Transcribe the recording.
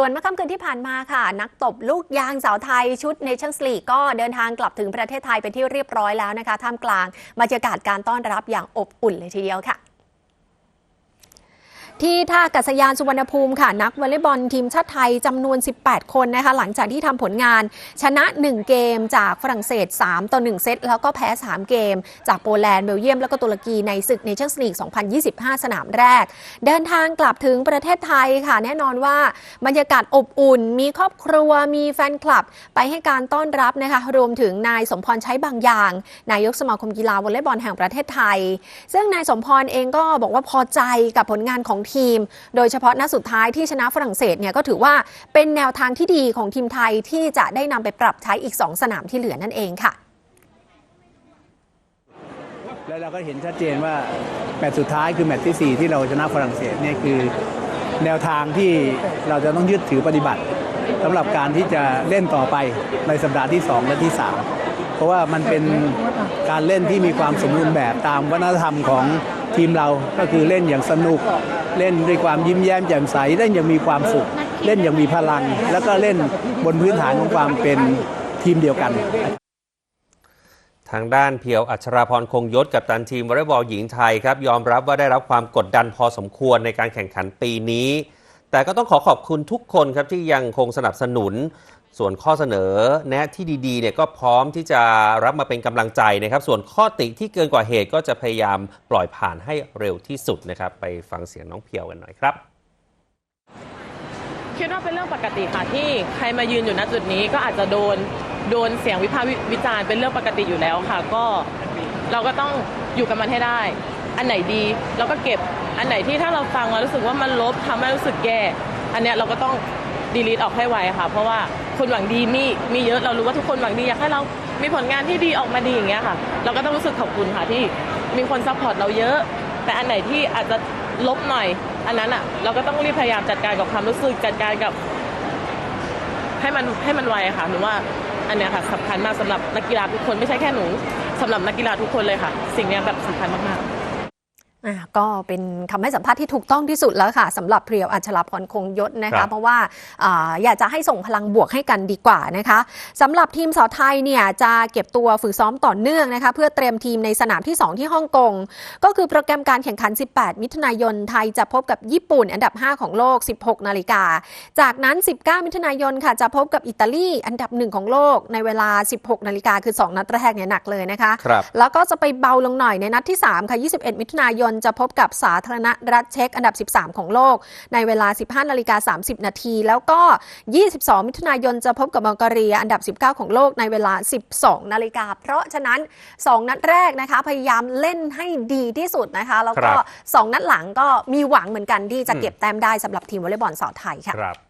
ส่วนเมื่อค่ำคืนที่ผ่านมาค่ะ นักตบลูกยางสาวไทยชุดเนชั่นสลีกก็เดินทางกลับถึงประเทศไทยเป็นที่เรียบร้อยแล้วนะคะ ท่ามกลางบรรยากาศการต้อนรับอย่างอบอุ่นเลยทีเดียวค่ะ ที่ท่าอากาศยานสุวรรณภูมิค่ะนักวอลเลย์บอลทีมชาติไทยจำนวน 18 คนนะคะหลังจากที่ทำผลงานชนะ 1 เกมจากฝรั่งเศส 3 ต่อ 1 เซต แล้วก็แพ้ 3 เกม จากโปแลนด์เบลเยียม แล้วก็ตุรกีในศึกเนชั่นส์ลีก 2025 สนามแรก เดินทางกลับถึงประเทศไทยค่ะ แน่นอนว่าบรรยากาศอบอุ่น มีครอบครัวมีแฟนคลับ ไปให้การต้อนรับนะคะรวมถึงนายสมพรใช้บางอย่าง นายกสมาคมกีฬาวอลเลย์บอลแห่งประเทศไทย ซึ่งนายสมพรเองก็บอกว่าพอใจกับผลงานของทีม โดยเฉพาะนัดสุดท้ายที่ชนะฝรั่งเศสเนี่ยก็ถือว่าเป็นแนวทางที่ดีของทีมไทยที่จะได้นำไปปรับใช้อีก 2 สนามที่เหลือนั่นเองค่ะ แล้วเราก็เห็นชัดเจนว่าแมตช์สุดท้ายคือแมตช์ที่ 4 ที่เราชนะฝรั่งเศสเนี่ยคือแนวทางที่เราจะต้องยึดถือปฏิบัติสำหรับการที่จะเล่นต่อไปในสัปดาห์ที่ 2 และที่ 3 เพราะว่ามันเป็นการเล่นที่มีความสมบูรณ์แบบตามวัฒนธรรมของ ทีมเราก็คือเล่นอย่างสนุก เล่นด้วยความยิ้มแย้มแจ่มใสเล่นอย่างมีความสุข เล่นอย่างมีพลัง แล้วก็เล่นบนพื้นฐานของความเป็นทีมเดียวกันทางด้านเพียวอัชราพรคงยศกับตันทีมวอลเลย์บอลหญิงไทยครับยอมรับว่าได้รับความกดดันพอสมควรในการแข่งขันปีนี้ แต่ก็ต้องขอขอบคุณทุกคนครับที่ยังคงสนับสนุน ส่วนข้อเสนอแนะที่ดีๆเนี่ยก็พร้อมที่จะรับมาเป็นกำลังใจนะครับ ส่วนข้อติที่เกินกว่าเหตุก็จะพยายามปล่อยผ่านให้เร็วที่สุดนะครับ ไปฟังเสียงน้องเพียวกันหน่อยครับคิดว่าเป็นเรื่องปกติค่ะที่ใครมายืนอยู่ณจุดนี้ก็อาจจะโดนโดนเสียงวิพากษ์วิจารณ์เป็นเรื่องปกติอยู่แล้วค่ะ ก็เราก็ต้องอยู่กับมันให้ได้ อันไหนดีเราก็เก็บ อันไหนที่ถ้าเราฟังแล้วรู้สึกว่ามันลบทำให้รู้สึกแย่อันเนี้ยเราก็ต้องดีลีทออกให้ไวค่ะ เพราะว่าคนหวังดีมีมีเยอะเรารู้ว่าทุกคนหวังดีอยากให้เรามีผลงานที่ดีออกมาดีอย่างเงี้ยค่ะ เราก็ต้องรู้สึกขอบคุณค่ะที่มีคนซัพพอร์ตเราเยอะ แต่อันไหนที่อาจจะลบหน่อย อันนั้นอะ เราก็ต้องรีบพยายามจัดการกับความรู้สึกจัดการกับ ให้มันให้มันไวค่ะหนูว่าอันเนี้ยค่ะสำคัญมากสำหรับนักกีฬาทุกคนไม่ใช่แค่หนูสำหรับนักกีฬาทุกคนเลยค่ะ สิ่งเนี้ยแบบสำคัญมากๆ ก็เป็นคำให้สัมภาษณ์ที่ถูกต้องที่สุดแล้วค่ะสำหรับเพรียวอัชราพรคงยศนะครัคะบเพราะว่าอาอยากจะให้ส่งพลังบวกให้กันดีกว่านะคะสำหรับทีมสาวไทยเนี่ยจะเก็บตัวฝึกซ้อมต่อเนื่องนะคะ เพื่อเตรียมทีมในสนามที่ 2 ที่ฮ่องกง ก็คือโปรแกรมการแข่งขัน 18 มิถุนายนไทยจะพบกับญี่ปุ่น อันดับ 5 ของโลก 16 นาฬิกา จากนั้น 19 มิถุนายนค่ะจะพบกับอิตาลีอันดับหนึ่งของโลกในเวลา 16 นาฬิกาคือ 2 นัดแรกเนี่ยหนักเลยนะคะครับแล้วก็จะไปเบาลงหน่อยในนัดที่3ค่ะ21 มิถุนายนจะพบกับสาธารณรัฐเช็กอันดับ 13 ของโลก ในเวลา 15นาฬิกา30 นาที แล้วก็ 22 มิถุนายนจะพบกับบัลแกเรียอันดับ 19 ของโลกในเวลา 12 นาฬิกา เพราะฉะนั้น 2 นัดแรกนะคะ พยายามเล่นให้ดีที่สุดนะคะ แล้วก็ครับ2นัดหลังก็มีหวังเหมือนกันที่จะเก็บแต้มได้สำหรับทีมวอลเลย์บอลสาวไทยค่ะครับ